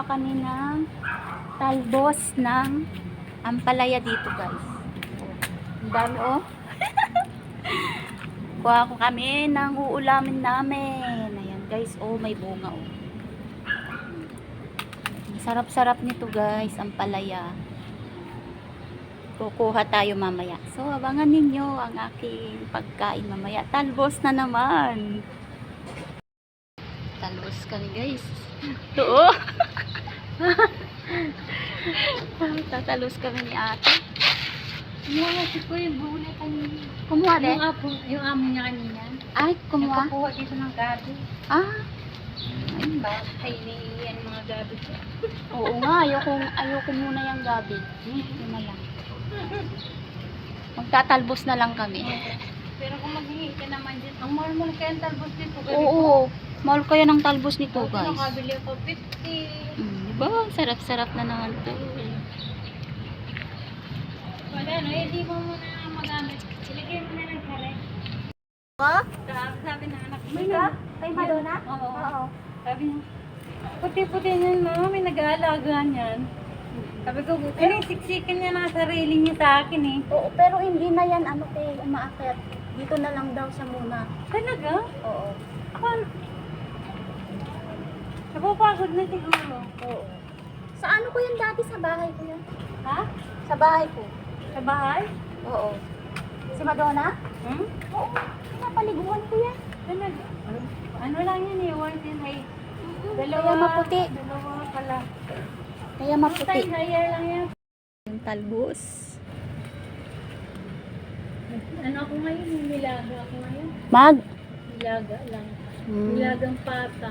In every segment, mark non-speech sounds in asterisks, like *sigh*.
kukuha kami ng talbos ng ampalaya dito guys. Ang dami oh. *laughs* Kuha ko kami ng uulamin namin. Ayan guys, oh may bunga oh. Ang Sarap-sarap nito guys, ampalaya. Kukuha tayo mamaya. So, abangan ninyo ang aking pagkain mamaya. Talbos na naman. Talbos kami guys. *laughs* Ito. Tatalos kami ni ate. Kumuha si ko yung buhuli kanina. Kumuha Yung din? apo, yung amo niya kanina. Ay, kumuha. Nakakuha dito ng gabi. Ah, Ayun ba? Ay, yan mga gabi ko. *laughs* oo nga. Ayoko, ayoko muna yung gabi. Hmm, yun na lang. Magtatalbos na lang kami. Pero kung maghingi ka naman dyan, ang mahal-mahal kaya ang talbos dito. Oo, mahal kaya ng talbos nito Ito, guys. nakabili ako 50. Mm, diba? Sarap-sarap na naman to. Wala, no? Eh, mo muna magamit. Ilagay mo na ng kare. Ha? Sabi, ng anak ko. May ka? Kay Madonna? Oo. Oo. Sabi niya, puti-puti niyan, mama, may nag-aalaga niyan. Sabi ko, ano siksikan niya na sarili niya sa akin eh. Oo, pero hindi na yan ano kay umaakyat. Dito na lang daw siya muna. Talaga? Oo. Ako, napapagod na siguro. Oo. Sa ano ko yan dati sa bahay ko yan? Ha? Sa bahay ko. Sa bahay? Oo. Si Madonna? Hmm? Oo. Pinapaliguan ko yan. Talaga? Ano lang yan eh, white and high. Dalawa. Kaya maputi. Dalawa pala. Kaya Maputi. maputi. higher lang yan. Yung talbos. Ano ako ngayon? Nilaga ako ngayon. Mag. Nilaga lang. Hmm. Nilagang pata.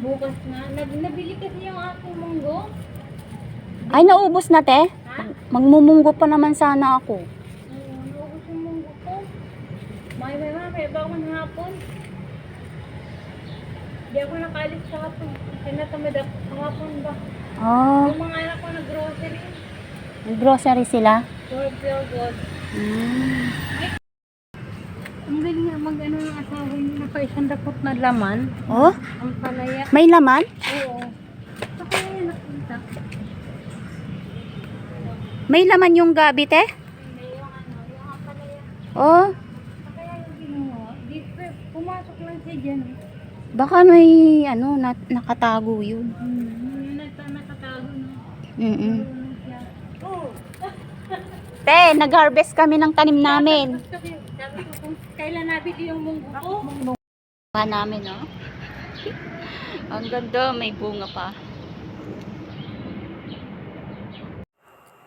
Bukas nga. Nab nabili kasi yung aking munggo. Ay, naubos na te. Magmumunggo pa naman sana ako. Oo, naubos yung munggo ko. May may mga kaya ba ako ng hapon? Di ako nakalit sa hapon. Tinatamad ako sa hapon ba? Oh, Yung mga anak ko na grocery. grocery sila. For pure gold. Mm. Ang galing nga mag ano ng asawa niya na pa isang na laman. Oh, Ang palaya. may laman? Oo. Sa kaya yan napunta. May laman yung gabi te? Ano. Oh, pumasok lang siya dyan. baka may ano, na, nakatago yun. Nagta nakatago na. Mm. Oo. Te, nag-harvest kami ng tanim namin. Sabi, ko kung kailan nabili yung munggo ko. Pa namin, no? Ang ganda, may bunga pa.